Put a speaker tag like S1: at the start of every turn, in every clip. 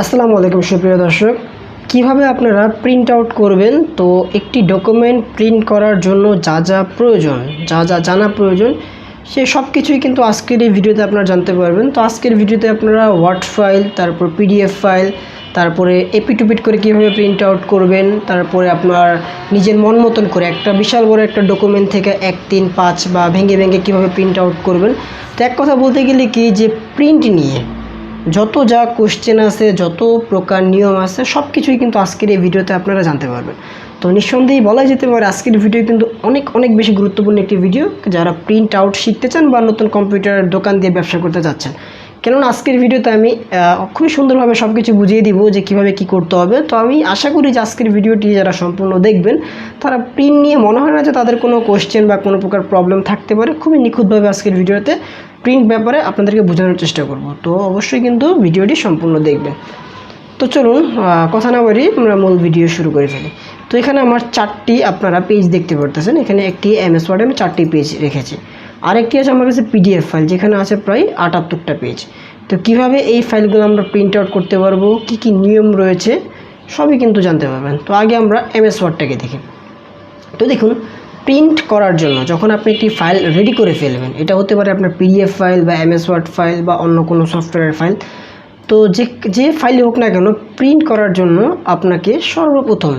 S1: আসসালামু আলাইকুম, সুপ্রিয় দর্শক। কীভাবে আপনারা প্রিন্ট আউট করবেন? তো একটি ডকুমেন্ট প্রিন্ট করার জন্য যা যা প্রয়োজন, যা যা জানা প্রয়োজন, সে সব কিছুই কিন্তু আজকের এই ভিডিওতে আপনারা জানতে পারবেন। তো আজকের ভিডিওতে আপনারা ওয়ার্ড ফাইল তারপর পিডিএফ ফাইল তারপরে এপিটুপিট করে কীভাবে প্রিন্ট আউট করবেন, তারপরে আপনার নিজের মন মতন করে একটা বিশাল বড় একটা ডকুমেন্ট থেকে এক, তিন, পাঁচ বা ভেঙে ভেঙে কীভাবে প্রিন্ট আউট করবেন। তো এক কথা বলতে গেলে কি যে প্রিন্ট নিয়ে যত যা কোশ্চেন আছে, যত প্রকার নিয়ম আছে সব কিছুই কিন্তু আজকের এই ভিডিওতে আপনারা জানতে পারবেন। তো নিঃসন্দেহে বলা যেতে পারে আজকের ভিডিও কিন্তু অনেক অনেক বেশি গুরুত্বপূর্ণ একটি ভিডিও যারা প্রিন্ট আউট শিখতে চান বা নতুন কম্পিউটার দোকান দিয়ে ব্যবসা করতে যাচ্ছেন কেননা আজকের ভিডিওতে আমি খুবই সুন্দরভাবে সব কিছু বুঝিয়ে দিব যে কীভাবে কি করতে হবে। তো আমি আশা করি যে আজকের ভিডিওটি যারা সম্পূর্ণ দেখবেন, তারা প্রিন্ট নিয়ে মনে হয় না যে তাদের কোনো কোশ্চেন বা কোনো প্রকার প্রবলেম থাকতে পারে। খুবই নিখুঁতভাবে আজকের ভিডিওতে প্রিন্ট ব্যাপারে আপনাদেরকে বোঝানোর চেষ্টা করব। তো অবশ্যই কিন্তু ভিডিওটি সম্পূর্ণ দেখবেন। তো চলুন কথা না বাড়ি আমরা মূল ভিডিও শুরু করে ফেলি। তো এখানে আমার চারটি আপনারা পেজ দেখতে পারতেছেন। এখানে একটি এমএস ওয়ার্ডে আমি চারটি পেজ রেখেছি। আরেকটি আছে আমার কাছে পিডিএফ ফাইল যেখানে আছে প্রায় আটাত্তরটা পেজ তো কীভাবে এই ফাইলগুলো আমরা প্রিন্ট আউট করতে পারব? কি কি নিয়ম রয়েছে? সবই কিন্তু জানতে পারবেন। তো আগে আমরা এমএস ওয়ার্ডটাকে দেখি। তো দেখুন প্রিন্ট করার জন্য, যখন আপনি একটি ফাইল রেডি করে ফেলবেন, এটা হতে পারে আপনার পিডিএফ ফাইল বা এমএস ওয়ার্ড ফাইল বা অন্য কোনো সফটওয়্যারের ফাইল তো যে যে ফাইলই হোক না কেন প্রিন্ট করার জন্য আপনাকে সর্বপ্রথম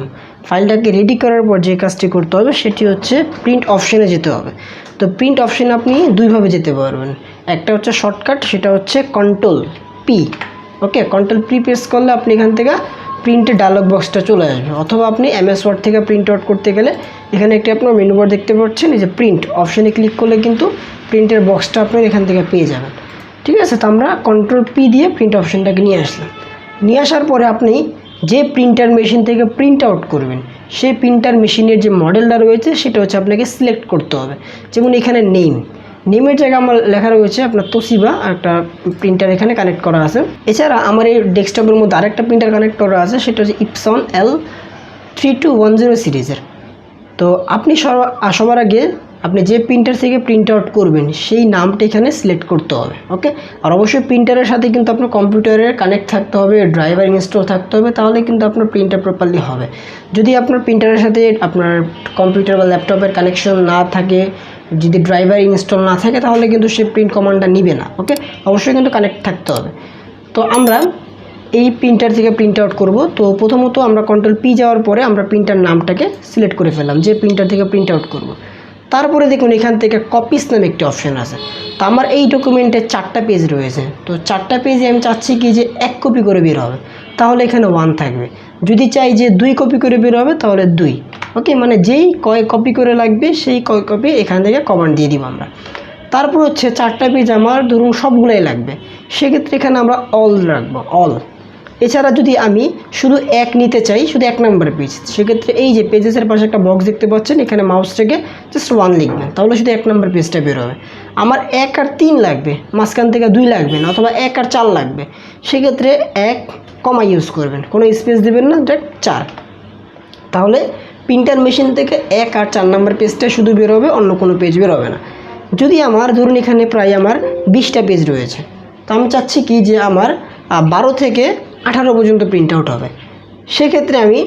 S1: ফাইলটাকে রেডি করার পর যে কাজটি করতে হবে, সেটি হচ্ছে প্রিন্ট অপশনে যেতে হবে। তো প্রিন্ট অপশনে আপনি দুইভাবে যেতে পারবেন। একটা হচ্ছে শর্টকাট সেটা হচ্ছে control P okay control P press করলে আপনি এখান থেকে প্রিন্টের ডায়লগ বক্সটা চলে আসবে। অথবা আপনি এমএস ওয়ার্ড থেকে প্রিন্ট আউট করতে গেলে এখানে একটি আপনার মেনু বার দেখতে পাচ্ছেন, এই যে প্রিন্ট অপশানে ক্লিক করলে কিন্তু প্রিন্টের বক্সটা আপনার এখান থেকে পেয়ে যাবেন। ঠিক আছে, তো আমরা কন্ট্রোল পি দিয়ে প্রিন্ট অপশানটাকে নিয়ে আসলাম। নিয়ে আসার পরে আপনি যে প্রিন্টার মেশিন থেকে প্রিন্ট আউট করবেন, সেই প্রিন্টার মেশিনের যে মডেলটা রয়েছে, সেটা হচ্ছে আপনাকে সিলেক্ট করতে হবে। যেমন এখানে নেম নেমের জায়গায় আমার লেখা রয়েছে আপনার তোসিবা একটা প্রিন্টার এখানে কানেক্ট করা আছে। এছাড়া আমার এই ডেস্কটপের মধ্যে আরেকটা প্রিন্টার কানেক্ট করা আছে, সেটা হচ্ছে Epson L three two one zero সিরিজের। তো আপনি সবার আগে আপনি যে প্রিন্টার থেকে প্রিন্ট আউট করবেন, সেই নামটা এখানে সিলেক্ট করতে হবে ওকে আর অবশ্যই প্রিন্টারের সাথে কিন্তু আপনার কম্পিউটারের কানেক্ট থাকতে হবে ড্রাইভার ইনস্টল থাকতে হবে, তাহলে কিন্তু আপনার প্রিন্টার প্রপারলি হবে। যদি আপনার প্রিন্টারের সাথে আপনার কম্পিউটার বা ল্যাপটপের কানেকশন না থাকে যদি ড্রাইভার ইনস্টল না থাকে, তাহলে কিন্তু সে প্রিন্ট কমান্ডটা নিবে না ওকে অবশ্যই কিন্তু কানেক্ট থাকতে হবে। তো আমরা এই প্রিন্টার থেকে প্রিন্ট আউট করব। তো প্রথমত আমরা কন্ট্রোল পি যাওয়ার পরে আমরা প্রিন্টার নামটাকে সিলেক্ট করে ফেললাম, যে প্রিন্টার থেকে প্রিন্ট আউট করব। তারপরে দেখুন, এখান থেকে কপিস নামে একটি অপশন আছে। তো আমার এই ডকুমেন্টে চারটা পেজ রয়েছে। তো চারটা পেজে আমি চাচ্ছি কি, যে এক কপি করে বের হবে। তাহলে এখানে ওয়ান থাকবে। যদি চাই যে দুই কপি করে বের হবে, তাহলে দুই। ওকে মানে যেই কয় কপি করে লাগবে, সেই কয় কপি এখান থেকে কমান্ড দিয়ে দিব আমরা। তারপর হচ্ছে চারটা পেজ আমার, ধরুন সবগুলাই লাগবে। সেক্ষেত্রে এখানে আমরা অল রাখব অল এছাড়া যদি আমি শুধু এক নিতে চাই, শুধু এক নাম্বার পেজ সেক্ষেত্রে এই যে পেজেসের পাশে একটা বক্স দেখতে পাচ্ছেন, এখানে মাউস থেকে জাস্ট ওয়ান লিখবেন। তাহলে শুধু এক নাম্বার পেজটা বের হবে। আমার এক আর তিন লাগবে, মাঝখান থেকে দুই লাগবে না, অথবা এক আর চার লাগবে। সেক্ষেত্রে এক কমা ইউজ করবেন। কোনো স্পেস দেবেন না ডাইরেক্ট চার। তাহলে প্রিন্টার মেশিন থেকে এক আর চার নাম্বার পেজটা শুধু বেরোবে অন্য কোনো পেজ বেরোবে না। যদি আমার ধরুন এখানে প্রায় আমার বিশটা পেজ রয়েছে, তো আমি চাচ্ছি কি যে আমার বারো থেকে আঠারো পর্যন্ত প্রিন্ট আউট হবে। সেক্ষেত্রে আমি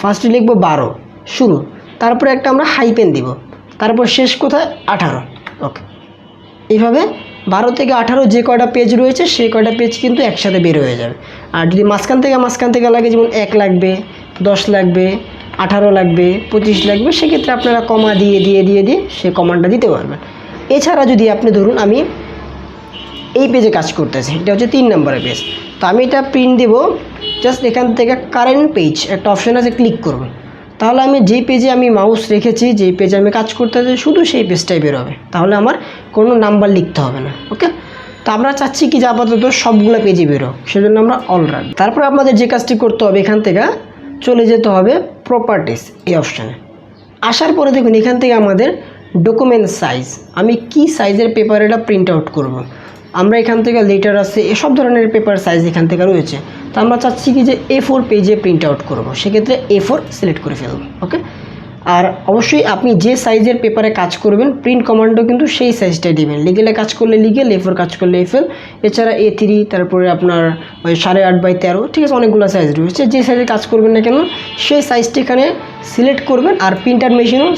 S1: ফার্স্টে লিখব বারো, শুরু। তারপরে একটা আমরা হাইপেন দিব। তারপর শেষ কোথায়? আঠারো। ওকে এইভাবে বারো থেকে আঠারো যে কয়টা পেজ রয়েছে, সেই কয়টা পেজ কিন্তু একসাথে বের হয়ে যাবে। আর যদি মাঝখান থেকে মাঝখান থেকে লাগে, যেমন এক লাগবে, দশ লাগবে আঠারো লাগবে, পঁচিশ লাগবে, সেক্ষেত্রে আপনারা কমা দিয়ে দিয়ে দিয়ে দিয়ে সে কমান্ডটা দিতে পারবেন। এছাড়া যদি আপনি ধরুন আমি এই পেজে কাজ করতেছি, এটা হচ্ছে তিন নম্বরের পেজ তো আমি এটা প্রিন্ট দেব জাস্ট এখান থেকে কারেন্ট পেজ একটা অপশান আছে ক্লিক করব তাহলে আমি যেই পেজে আমি মাউস রেখেছি, যেই পেজে আমি কাজ করতেছি, শুধু সেই পেজটাই বেরোবে। তাহলে আমার কোনো নাম্বার লিখতে হবে না ওকে তো আমরা চাচ্ছি কি যে আপাতত সবগুলো পেজে বেরো সেজন্য আমরা অল রাখব তারপর আমাদের যে কাজটি করতে হবে এখান থেকে, চলে যেতে হবে প্রপার্টিস এই অপশানে আসার পরে দেখুন, এখান থেকে আমাদের ডকুমেন্ট সাইজ আমি কি সাইজের পেপার এটা প্রিন্ট আউট করব। আমরা এখান থেকে লেটার আছে, এসব ধরনের পেপার সাইজ এখান থেকে রয়েছে। তো আমরা চাচ্ছি কি যে এ ফোর পেজে প্রিন্ট আউট করব। সেক্ষেত্রে এ ফোর সিলেক্ট করে ফেলব ওকে আর অবশ্যই আপনি যে সাইজের পেপারে কাজ করবেন প্রিন্ট কমান্ডও কিন্তু সেই সাইজটাই দেবেন। লিগেলে কাজ করলে লিগেল এফোর কাজ করলে এফএল এছাড়া এ থ্রি তারপরে আপনার ওই সাড়ে আট বাই তেরো, ঠিক আছে, অনেকগুলো সাইজ রয়েছে। যে সাইজে কাজ করবেন না কেন, সেই সাইজটি এখানে সিলেক্ট করবেন আর প্রিন্টার মেশিনও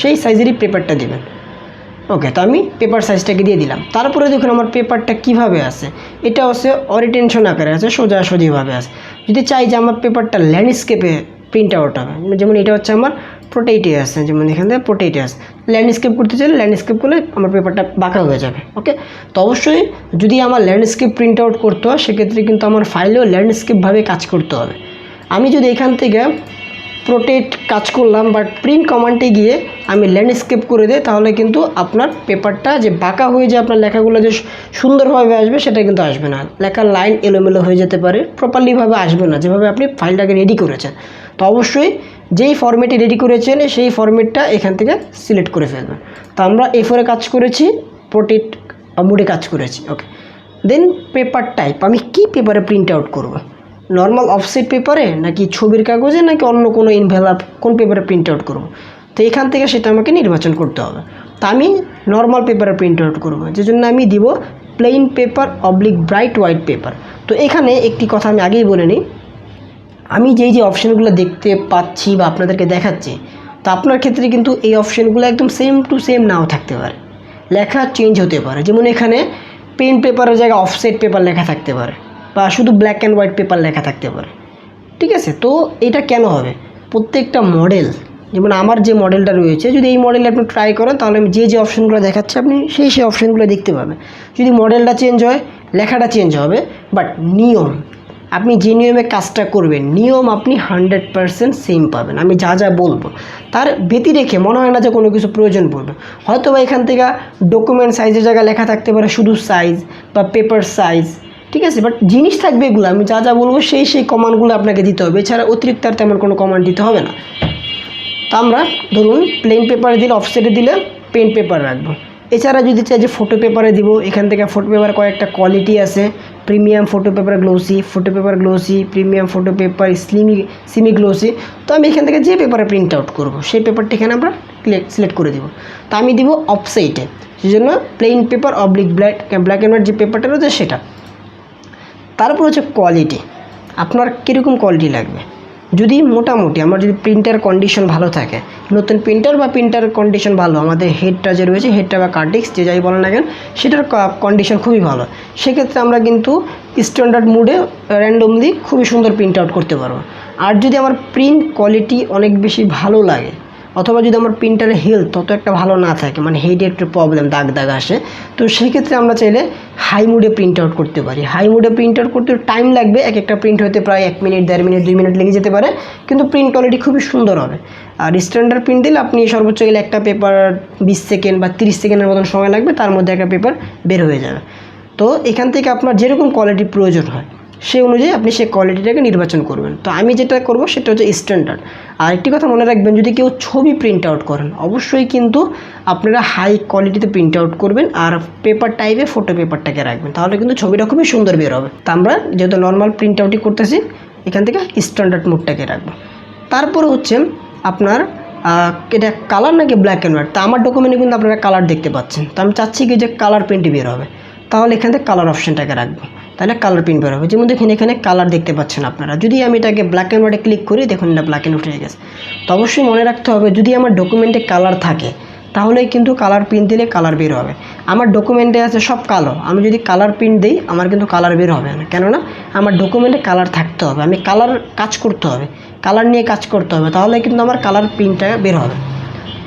S1: সেই সাইজেরই পেপারটা দেবেন। ওকে তো আমি পেপার সাইজটাকে দিয়ে দিলাম। তারপরে দেখুন আমার পেপারটা কীভাবে আছে। এটা হচ্ছে অরিটেনশন আকারে আছে সোজাসুজিভাবে আছে। যদি চাই যে আমার পেপারটা ল্যান্ডস্কেপে প্রিন্ট আউট হবে। যেমন এটা হচ্ছে আমার প্রোটেইটে আছে যেমন এখান থেকে প্রোটেইটে আছে ল্যান্ডস্কেপ করতে চাইলে ল্যান্ডস্কেপ করলে আমার পেপারটা বাঁকা হয়ে যাবে ওকে তো অবশ্যই যদি আমার ল্যান্ডস্কেপ প্রিন্ট আউট করতে হয়, সেক্ষেত্রে কিন্তু আমার ফাইলেও ল্যান্ডস্কেপভাবে কাজ করতে হবে। আমি যদি এখান থেকে প্রোটেক্ট কাজ করলাম বাট প্রিন্ট কমান্ডে গিয়ে আমি ল্যান্ডস্কেপ করে দিই, তাহলে কিন্তু আপনার পেপারটা যে বাঁকা হয়ে যে আপনার লেখাগুলো যে সুন্দরভাবে আসবে, সেটা কিন্তু আসবে না। লেখার লাইন এলোমেলো হয়ে যেতে পারে প্রপারলিভাবে আসবে না, যেভাবে আপনি ফাইলটাকে রেডি করেছেন। তো অবশ্যই যেই ফর্মেটে রেডি করেছেন, সেই ফর্মেটটা এখান থেকে সিলেক্ট করে ফেলবেন। তো আমরা এ ফোরে কাজ করেছি প্রোটেক্ট মোডে কাজ করেছি ওকে দেন পেপার টাইপ আমি কি পেপারে প্রিন্ট আউট করব? নর্মাল অফসেট পেপারে নাকি ছবির কাগজে, নাকি অন্য কোনো ইনভেলাপ কোন পেপারে প্রিন্ট আউট করব? তো এখান থেকে সেটা আমাকে নির্বাচন করতে হবে। তা আমি নর্মাল পেপারে প্রিন্ট আউট করব, যে জন্য আমি দিব plain paper oblique bright white paper তো এখানে একটি কথা আমি আগেই বলে নিই আমি যেই যে অপশানগুলো দেখতে পাচ্ছি বা আপনাদেরকে দেখাচ্ছি, তো আপনার ক্ষেত্রে কিন্তু এই অপশানগুলো একদম সেম টু সেম নাও থাকতে পারে। লেখা চেঞ্জ হতে পারে। যেমন এখানে পেন পেপারের জায়গায় অফসেট পেপার লেখা থাকতে পারে বা শুধু ব্ল্যাক অ্যান্ড হোয়াইট পেপার লেখা থাকতে পারে। ঠিক আছে? তো এটা কেন হবে? প্রত্যেকটা মডেল যেমন আমার যে মডেলটা রয়েছে, যদি এই মডেলে আপনি ট্রাই করেন, তাহলে আমি যে যে অপশানগুলো দেখাচ্ছি, আপনি সেই সেই অপশানগুলো দেখতে পাবেন। যদি মডেলটা চেঞ্জ হয়, লেখাটা চেঞ্জ হবে বাট নিয়ম আপনি যে নিয়মে কাজটা করবেন, নিয়ম আপনি হান্ড্রেড পারসেন্ট সেম পাবেন। আমি যা যা বলব, তার ব্যতি রেখে মনে হয় না যে কোনো কিছু প্রয়োজন পড়বে। হয়তো বা এখান থেকে ডকুমেন্ট সাইজের জায়গায় লেখা থাকতে পারে, শুধু সাইজ বা পেপার সাইজ ঠিক আছে? বাট জিনিস থাকবে এগুলো, আমি যা যা বলব সেই সেই কমান্ডগুলো আপনাকে দিতে হবে। এছাড়া অতিরিক্ত আর তেমন কোনো কমান্ড দিতে হবে না। তো আমরা ধরুন প্লেন পেপারে দিলে অফসেটে দিলে পেন পেপার রাখব। এছাড়া যদি চাই যে ফটো পেপারে দিব, এখান থেকে ফটো পেপার কয়েকটা কোয়ালিটি আছে। Premium photo paper glossy photo paper glossy premium photo paper স্লিমি semi glossy তো আমি এখান থেকে যে পেপারে প্রিন্ট আউট করব, সেই পেপারটি এখানে আমরা সিলেক্ট করে দিব। তো আমি দিব অফসাইটে সেই জন্য plain paper oblique black black and white যে পেপারটা রয়েছে সেটা। তারপর হচ্ছে কোয়ালিটি আপনার কীরকম কোয়ালিটি লাগবে? যদি মোটামুটি আমার যদি প্রিন্টার কন্ডিশন ভালো থাকে, নতুন প্রিন্টার বা প্রিন্টার কন্ডিশন ভালো, আমাদের হেডটা যে রয়েছে হেডটা বা কার্ডিক্স যে যাই বলেন না কেন, সেটার কন্ডিশন খুবই ভালো। সেক্ষেত্রে আমরা কিন্তু স্ট্যান্ডার্ড মুডে র্যান্ডমলি খুবই সুন্দর প্রিন্ট আউট করতে পারব। আর যদি আমার প্রিন্ট কোয়ালিটি অনেক বেশি ভালো লাগে অথবা যদি আমার প্রিন্টারের হেলথ তত একটা ভালো না থাকে মানে হেডে একটু প্রবলেম দাগ দাগ আসে, তো সেই ক্ষেত্রে আমরা চাইলে হাই মুডে প্রিন্ট আউট করতে পারি। হাই মুডে প্রিন্ট আউট করতে টাইম লাগবে, এক একটা প্রিন্ট হতে প্রায় এক মিনিট দেড় মিনিট দুই মিনিট লেগে যেতে পারে, কিন্তু প্রিন্ট কোয়ালিটি খুবই সুন্দর হবে। আর স্ট্যান্ডার্ড প্রিন্ট দিলে আপনি সর্বোচ্চ গেলে একটা পেপার বিশ সেকেন্ড বা তিরিশ সেকেন্ডের মতন সময় লাগবে, তার মধ্যে একটা পেপার বের হয়ে যাবে। তো এখান থেকে আপনার যেরকম কোয়ালিটি প্রয়োজন হয় সেই অনুযায়ী আপনি সেই কোয়ালিটিটাকে নির্বাচন করবেন। তো আমি যেটা করব সেটা হচ্ছে স্ট্যান্ডার্ড আর একটি কথা মনে রাখবেন, যদি কেউ ছবি প্রিন্ট আউট করেন, অবশ্যই কিন্তু আপনারা হাই কোয়ালিটিতে প্রিন্ট আউট করবেন আর পেপার টাইপে ফটো পেপারটাকে রাখবেন। তাহলে কিন্তু ছবিটা খুবই সুন্দর বের হবে। তা আমরা যেহেতু নর্মাল প্রিন্ট আউটই করতেছি, এখান থেকে স্ট্যান্ডার্ড মোডটাকে রাখব। তারপরে হচ্ছে আপনার এটা কালার নাকি ব্ল্যাক অ্যান্ড হোয়াইট তা আমার ডকুমেন্টে কিন্তু আপনারা কালার দেখতে পাচ্ছেন। তো আমি চাচ্ছি কি যে কালার প্রিন্টই বের হবে। তাহলে এখান থেকে কালার অপশানটাকে রাখব। তাহলে কালার প্রিন্ট বের হবে যেমন দেখুন, এখানে কালার দেখতে পাচ্ছেন আপনারা। যদি আমি এটাকে ব্ল্যাক অ্যান্ড হোয়াইটে ক্লিক করি, দেখুন এটা ব্ল্যাক অ্যান্ড হোয়াইট হয়ে গেছে। তো অবশ্যই মনে রাখতে হবে, যদি আমার ডকুমেন্টে কালার থাকে, তাহলেই কিন্তু কালার প্রিন্ট দিলে কালার বের হবে। আমার ডকুমেন্টে আছে সব কালো। আমি যদি কালার প্রিন্ট দিই, আমার কিন্তু কালার বের হবে না। কেননা, আমার ডকুমেন্টে কালার থাকতে হবে। আমি কালার কাজ করতে হবে। কালার নিয়ে কাজ করতে হবে। তাহলে কিন্তু আমার কালার প্রিন্টটা বের হবে।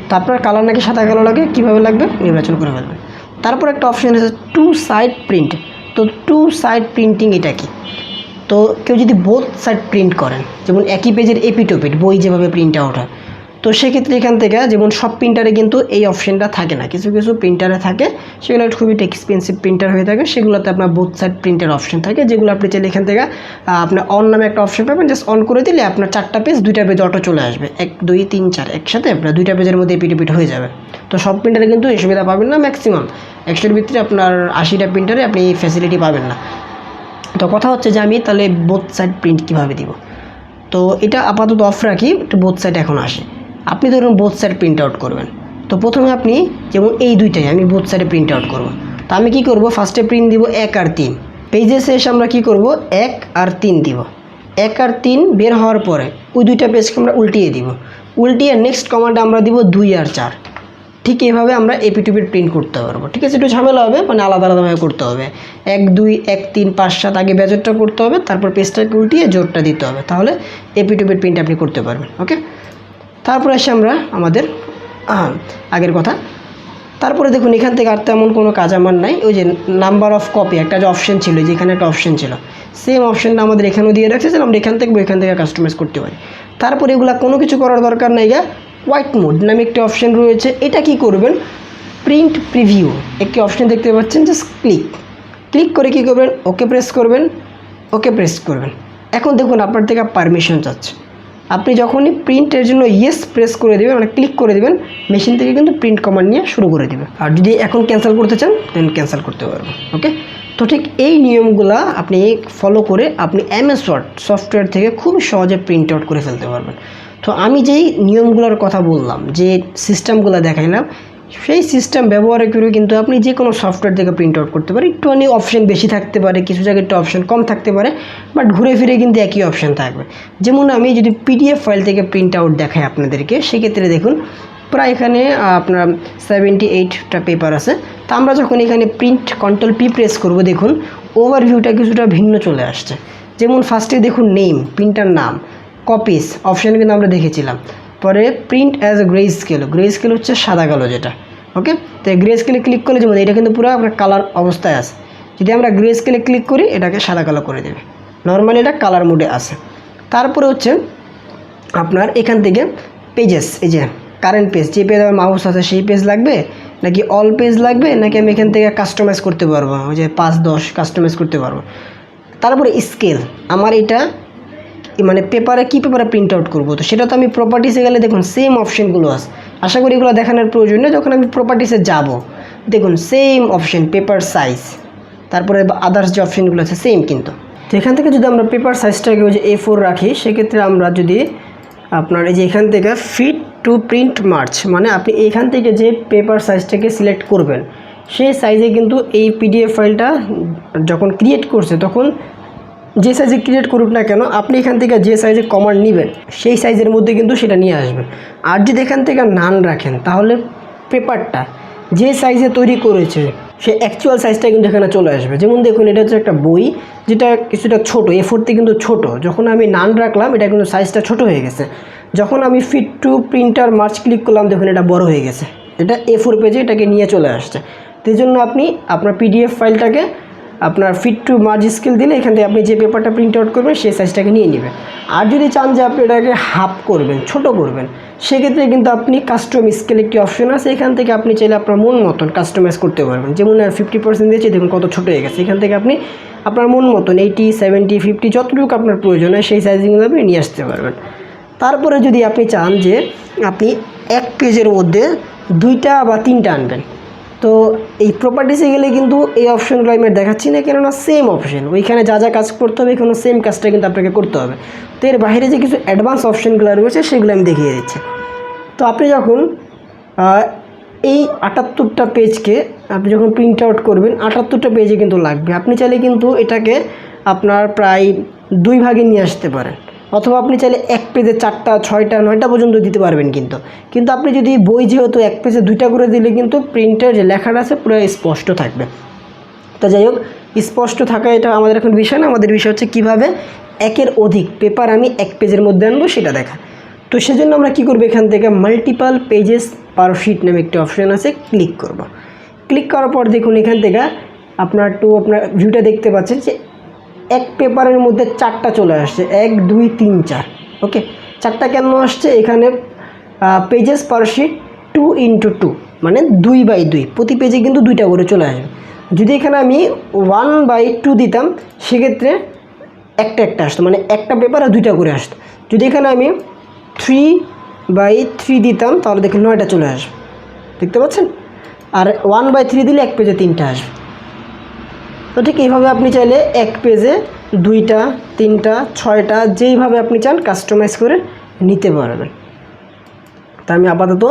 S1: তো আপনার কালার নাকি সাদা কালো লাগে, কীভাবে লাগবে? নির্বাচন করে ফেলবেন। তারপর একটা অপশন আছে টু সাইড প্রিন্ট তো টু সাইড প্রিন্টিং এটা কি? তো কেউ যদি বোথ সাইড প্রিন্ট করেন, যেমন একই পেজের এপিটোপিট বই যেভাবে প্রিন্ট আউট হয় তো সেক্ষেত্রে এখান থেকে যেমন সব প্রিন্টারে কিন্তু এই অপশনটা থাকে না। কিছু কিছু প্রিন্টারে থাকে, সেগুলো একটু খুবই এক্সপেন্সিভ প্রিন্টার হয়ে থাকে, সেগুলোতে আপনার বোথ সাইড প্রিন্টের অপশন থাকে, যেগুলো আপনি চাইলে এখান থেকে আপনার অন নামে একটা অপশন পাবেন জাস্ট অন করে দিলে আপনার চারটা পেজ দুইটা পেজ অটো চলে আসবে। এক, দুই, তিন, চার, একসাথে আপনার দুইটা পেজের মধ্যে এপিটোপিট হয়ে যাবে। তো সব প্রিন্টারে কিন্তু এই সুবিধা পাবেন না ম্যাক্সিমাম একশোর ভিতরে আপনার আশিটা প্রিন্টারে আপনি এই ফ্যাসিলিটি পাবেন না। তো কথা হচ্ছে যে আমি তাহলে বোথ সাইড প্রিন্ট কীভাবে দিব? তো এটা আপাতত অফ রাখি, একটু বোথ সাইড এখন আসে। আপনি ধরুন বোথ সাইড প্রিন্ট আউট করবেন। তো প্রথমে আপনি যেমন এই দুইটাই, আমি বোথ সাইডে প্রিন্ট আউট করব। তো আমি কি করব? ফার্স্টে প্রিন্ট দিব এক আর তিন। পেজেসে শেষ আমরা কি করব? এক আর তিন দিব। এক আর তিন বের হওয়ার পরে ওই দুইটা পেজকে আমরা উল্টিয়ে দিব। উল্টিয়ে নেক্সট কমান্ডে আমরা দিব দুই আর চার। ঠিক এইভাবে আমরা এপি টুপি প্রিন্ট করতে পারব। ঠিক আছে, একটু ঝামেলা হবে মানে আলাদা আলাদাভাবে করতে হবে। এক, দুই, এক, তিন, পাঁচ, সাত, আগে বেজরটা করতে হবে, তারপর পেজটাকে উল্টিয়ে জোরটা দিতে হবে। তাহলে এপি টুপির প্রিন্ট আপনি করতে পারবেন ওকে তারপরে এসে আমরা আমাদের আগের কথা। তারপরে দেখুন, এখান থেকে আর তেমন কোনো কাজ আমার নাই। ওই যে নাম্বার অফ কপি একটা যে অপশন ছিল যেখানে একটা অপশন ছিল। সেম অপশনটা আমাদের এখানেও দিয়ে রাখছে যে আমরা এখান থেকে এখান থেকে কাস্টমাইজ করতে পারি। তারপরে এগুলা কোনো কিছু করার দরকার নাই গা। হোয়াইট মোড নামে একটি অপশন রয়েছে। এটা কি করবেন? প্রিন্ট প্রিভিউ একটি অপশন দেখতে পাচ্ছেন জাস্ট ক্লিক ক্লিক করে কি করবেন? ওকে প্রেস করবেন। ওকে প্রেস করবেন। এখন দেখুন, আপনার থেকে পারমিশন চাচ্ছে। আপনি যখনই প্রিন্টের জন্য ইয়েস প্রেস করে দেবেন মানে ক্লিক করে দেবেন মেশিন থেকে কিন্তু প্রিন্ট কমান্ড নিয়ে শুরু করে দেবে। আর যদি এখন ক্যান্সেল করতে চান দেন ক্যান্সেল করতে পারবেন ওকে তো ঠিক এই নিয়মগুলা আপনি ফলো করে আপনি এমএস ওয়ার্ড সফটওয়্যার থেকে খুব সহজে প্রিন্ট আউট করে ফেলতে পারবেন। তো আমি যেই নিয়মগুলোর কথা বললাম, যে সিস্টেমগুলো দেখাইলাম সেই সিস্টেম ব্যবহার করে কিন্তু আপনি যে কোনো সফটওয়্যার থেকে প্রিন্ট আউট করতে পারেন। একটুখানি অপশন বেশি থাকতে পারে, কিছু জায়গায় একটু অপশন কম থাকতে পারে বাট ঘুরে ফিরে কিন্তু একই অপশন থাকবে। যেমন আমি যদি পিডিএফ ফাইল থেকে প্রিন্ট আউট দেখাই আপনাদেরকে, সেক্ষেত্রে দেখুন, প্রায় এখানে আপনার সেভেন্টি এইটটা পেপার আছে। তা আমরা যখন এখানে প্রিন্ট কন্ট্রোল পি প্রেস করব, দেখুন ওভারভিউটা কিছুটা ভিন্ন চলে আসছে। যেমন ফার্স্টে দেখুন নেম প্রিন্টার নাম কপিস অপশান কিন্তু আমরা দেখেছিলাম। পরে print as a grey scale grey scale হচ্ছে সাদা কালো যেটা ওকে তো গ্রে স্কেলে ক্লিক করলে যেমন এটা কিন্তু পুরো আপনার কালার অবস্থায় আছে। যদি আমরা গ্রে স্কেলে ক্লিক করি, এটাকে সাদা কালো করে দেবে। নর্মালি এটা কালার মোডে আছে। তারপরে হচ্ছে আপনার এখান থেকে পেজেস এই যে কারেন্ট পেজ যে পেজ আমার মাউস আছে সেই পেজ লাগবে? নাকি অল পেজ লাগবে? নাকি আমি এখান থেকে কাস্টমাইজ করতে পারব? ওই যে পাঁচ, দশ কাস্টমাইজ করতে পারব। তারপরে স্কেল আমার এটা মানে পেপারে কী পেপারে প্রিন্ট আউট করব? তো সেটা তো আমি প্রপার্টিসে গেলে দেখুন সেম অপশনগুলো আছে। আশা করি এগুলো দেখানোর প্রয়োজন নেই, যখন আমি প্রপার্টিসে যাব, দেখুন সেম অপশান পেপার সাইজ তারপরে আদার্স যে অপশনগুলো আছে সেম কিন্তু। তো এখান থেকে যদি আমরা পেপার সাইজটাকে ওই যে এ ফোর রাখি, সেক্ষেত্রে আমরা যদি আপনার এই যে এখান থেকে ফিট টু প্রিন্ট মার্চ মানে আপনি এখান থেকে যে পেপার সাইজটাকে সিলেক্ট করবেন, সেই সাইজে কিন্তু এই পিডিএফ ফাইলটা যখন ক্রিয়েট করছে, তখন যে সাইজে ক্রিয়েট করুক না কেন, আপনি এখান থেকে যে সাইজে কমান্ড নেবেন, সেই সাইজের মধ্যে কিন্তু সেটা নিয়ে আসবেন। আর যদি এখান থেকে নান রাখেন, তাহলে পেপারটা যে সাইজে তৈরি করেছে, সে অ্যাকচুয়াল সাইজটা কিন্তু এখানে চলে আসবে। যেমন দেখুন, এটা হচ্ছে একটা বই, যেটা কিছুটা ছোট এ ফোরতে কিন্তু ছোট। যখন আমি নান রাখলাম, এটা কিন্তু সাইজটা ছোট হয়ে গেছে। যখন আমি fit to printer march click করলাম, দেখুন এটা বড় হয়ে গেছে। এটা এ ফোর পেজে এটাকে নিয়ে চলে আসছে। এই জন্য আপনি আপনার পিডিএফ ফাইলটাকে আপনার ফিট টু মার্জ স্কেল দিলে এখান থেকে আপনি যে পেপারটা প্রিন্ট আউট করবেন, সেই সাইজটাকে নিয়ে নেবেন। আর যদি চান যে আপনি এটাকে হাফ করবেন, ছোট করবেন, সেক্ষেত্রে কিন্তু আপনি কাস্টম স্কেল একটি অপশন আছে। এখান থেকে আপনি চাইলে আপনার মন মতন কাস্টমাইজ করতে পারবেন। যেমন ফিফটি পার্সেন্ট দিয়েছে, দেখুন কত ছোটো হয়ে গেছে। এখান থেকে আপনি আপনার মন মতন এইটি সেভেন্টি ফিফটি যতটুকু আপনার প্রয়োজন হয়, সেই সাইজিংগুলো আপনি নিয়ে আসতে পারবেন। তারপরে যদি আপনি চান যে আপনি এক পেজের মধ্যে দুইটা বা তিনটা আনবেন তো এই প্রপার্টিসে গেলে কিন্তু এই অপশনগুলো আমি দেখাচ্ছি না, কেননা সেম অপশন ওইখানে যা যা কাজ করতে হবে এখানে সেম কাজটা কিন্তু আপনাকে করতে হবে। তো এর বাইরে যে কিছু অ্যাডভান্স অপশনগুলো রয়েছে, সেগুলো আমি দেখিয়ে দিচ্ছি। তো আপনি যখন এই আটাত্তরটা পেজকে আপনি যখন প্রিন্ট আউট করবেন, আটাত্তরটা পেজে কিন্তু লাগবে। আপনি চাইলে কিন্তু এটাকে আপনার প্রায় দুই ভাগে নিয়ে আসতে পারেন। অথবা আপনি চাইলে এক পেজে চারটা, ছয়টা, নয়টা পর্যন্ত দিতে পারবেন কিন্তু। কিন্তু আপনি যদি বই যেহেতু এক পেজে দুইটা করে দিলে কিন্তু প্রিন্টের যে লেখাটা আছে পুরো স্পষ্ট থাকবে। তো যাই হোক, স্পষ্ট থাকা এটা আমাদের এখন বিষয় না, আমাদের বিষয় হচ্ছে কীভাবে একের অধিক পেপার আমি এক পেজের মধ্যে আনব সেটা দেখা। তো সেজন্য আমরা কী করব এখান থেকে মাল্টিপাল পেজেস পার শিট নামে একটি অপশান আছে ক্লিক করব। ক্লিক করার পর দেখুন এখান থেকে আপনার টু আপনার ভিউটা দেখতে পাচ্ছেন যে এক পেপারের মধ্যে চারটা চলে আসছে। এক, দুই, তিন, চার। ওকে? চারটা কেন আসছে? এখানে pages per sheet two into two মানে দুই বাই দুই। প্রতি পেজে কিন্তু দুইটা করে চলে আসবে। যদি এখানে আমি ওয়ান বাই টু দিতাম, সেক্ষেত্রে একটা একটা আসতো। মানে একটা পেপার আর দুইটা করে আসতো। যদি এখানে আমি থ্রি বাই থ্রি দিতাম, তাহলে দেখুন নয়টা চলে আসবে। দেখতে পাচ্ছেন? আর ওয়ান বাই থ্রি দিলে এক পেজে তিনটা আসবে। তো ঠিক এইভাবে আপনি চাইলে এক পেজে দুইটা, তিনটা, ছয়টা, যেইভাবে আপনি চান কাস্টমাইজ করে নিতে পারবেন। তা আমি আপাতত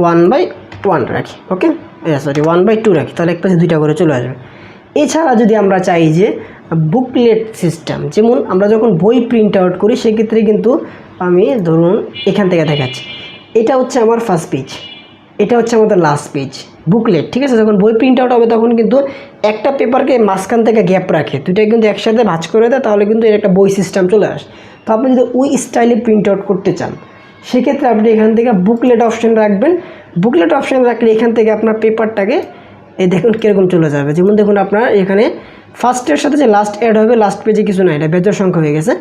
S1: ওয়ান বাই ওয়ান রাখি okay sorry one by two রাখি, তাহলে এক পাশে দুইটা করে চলে আসবে। এছাড়া যদি আমরা চাই যে বুকলেট সিস্টেম যেমন আমরা যখন বই প্রিন্ট আউট করি, সেক্ষেত্রে কিন্তু আমি ধরুন এখান থেকে দেখাচ্ছি। এটা হচ্ছে আমার ফার্স্ট পেজ এটা হচ্ছে আমাদের লাস্ট পেজ বুকলেট ঠিক আছে? যখন বই প্রিন্ট আউট হবে, তখন কিন্তু একটা পেপারকে মাঝখান থেকে গ্যাপ রাখে। দুইটা কিন্তু একসাথে ভাঁজ করে দেয়, তাহলে কিন্তু এর একটা বই সিস্টেম চলে আসে। তো আপনি যদি ওই স্টাইলে প্রিন্ট আউট করতে চান, সেক্ষেত্রে আপনি এখান থেকে বুকলেট অপশান রাখবেন। বুকলেট অপশান রাখলে এখান থেকে আপনার পেপারটাকে এই দেখুন কীরকম চলে যাবে। যেমন দেখুন আপনার এখানে ফার্স্টের সাথে যে লাস্ট অ্যাড হবে লাস্ট পেজে কিছু নাই, এটা বেজর সংখ্যা হয়ে গেছে।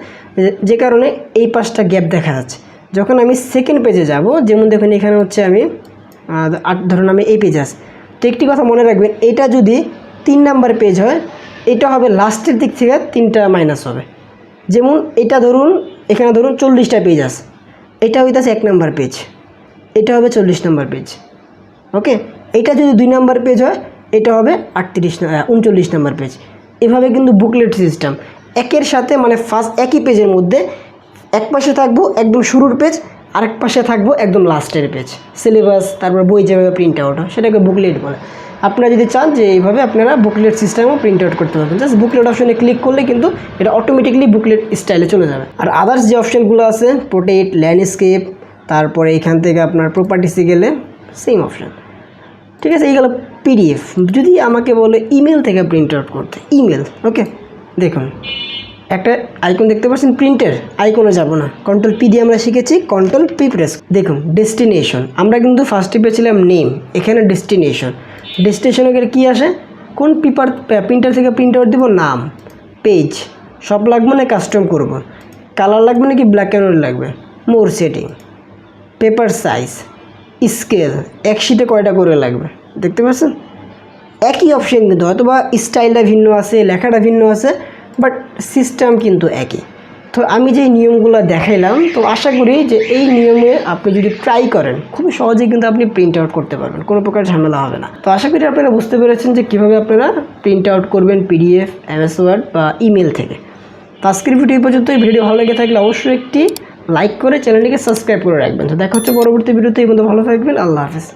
S1: যে- কারণে এই পাঁচটা গ্যাপ দেখা যাচ্ছে। যখন আমি সেকেন্ড পেজে যাব, যেমন দেখুন এখানে হচ্ছে আমি ধরুন আমি এই পেজ আছে। তো একটি কথা মনে রাখবেন, এটা যদি তিন নাম্বার পেজ হয়, এটা হবে লাস্টের দিক থেকে তিনটা মাইনাস হবে। যেমন এটা ধরুন, এখানে ধরুন চল্লিশটা পেজ আস এটা হইতাছে এক নাম্বার পেজ এটা হবে চল্লিশ নাম্বার পেজ ওকে এটা যদি দুই নাম্বার পেজ হয়, এটা হবে আটত্রিশ উনচল্লিশ নাম্বার পেজ এভাবে কিন্তু বুকলেট সিস্টেম একের সাথে মানে ফার্স্ট একই পেজের মধ্যে এক পাশে থাকব, একদম শুরুর পেজ আরেক পাশে থাকব একদম লাস্টের পেজ সিলেবাস তারপর বই যেভাবে প্রিন্ট আউট হয়, সেটাকে বুকলেট বলে। আপনারা যদি চান যে এইভাবে আপনারা বুকলেট সিস্টেমও প্রিন্ট আউট করতে পারবেন। জাস্ট বুকলেট অপশনে ক্লিক করলে কিন্তু এটা অটোমেটিকলি বুকলেট স্টাইলে চলে যাবে। আর আদার্স যে অপশানগুলো আছে পোর্ট্রেট ল্যান্ডস্কেপ তারপরে এখান থেকে আপনার প্রপার্টিসে গেলে সেম অপশান ঠিক আছে, এই এইগুলো পিডিএফ যদি আমাকে বলে ইমেল থেকে প্রিন্ট আউট করতে ইমেল ওকে দেখুন। একটা আইকন দেখতে পাচ্ছেন? প্রিন্টের আইকনে যাব না। কন্ট্রোল পি দিয়ে আমরা শিখেছি কন্ট্রোল পি প্রেস দেখুন ডেস্টিনেশন আমরা কিন্তু ফার্স্টে পেয়েছিলাম নেম এখানে ডেস্টিনেশন ডেস্টিনেশনে গেলে কী আসে? কোন পেপার প্রিন্টার থেকে প্রিন্ট আউট দেবো? নাম পেজ সব লাগবে না কাস্টম করব। কালার লাগবে নাকি ব্ল্যাক অ্যান্ড হোয়াইট লাগবে? More setting paper size scale এক শিটে কয়টা করে লাগবে? দেখতে পাচ্ছেন? একই অপশন কিন্তু হয়তো বা স্টাইলটা ভিন্ন আছে, লেখাটা ভিন্ন আছে বাট সিস্টেম কিন্তু একই। তো আমি যে নিয়মগুলো দেখাইলাম, তো আশা করি যে এই নিয়মে আপনি যদি ট্রাই করেন খুব সহজেই কিন্তু আপনি প্রিন্ট আউট করতে পারবেন, কোনো প্রকার ঝামেলা হবে না। তো আশা করি আপনারা বুঝতে পেরেছেন যে কীভাবে আপনারা প্রিন্ট আউট করবেন পিডিএফ এমএস ওয়ার্ড বা ইমেল থেকে। তো আজকের ভিডিও পর্যন্ত এই ভিডিও ভালো লেগে থাকলে অবশ্যই একটি লাইক করে চ্যানেলটিকে সাবস্ক্রাইব করে রাখবেন। তো দেখা হচ্ছে পরবর্তী ভিডিওতে এই মতো ভালো থাকবেন। আল্লাহ হাফেজ।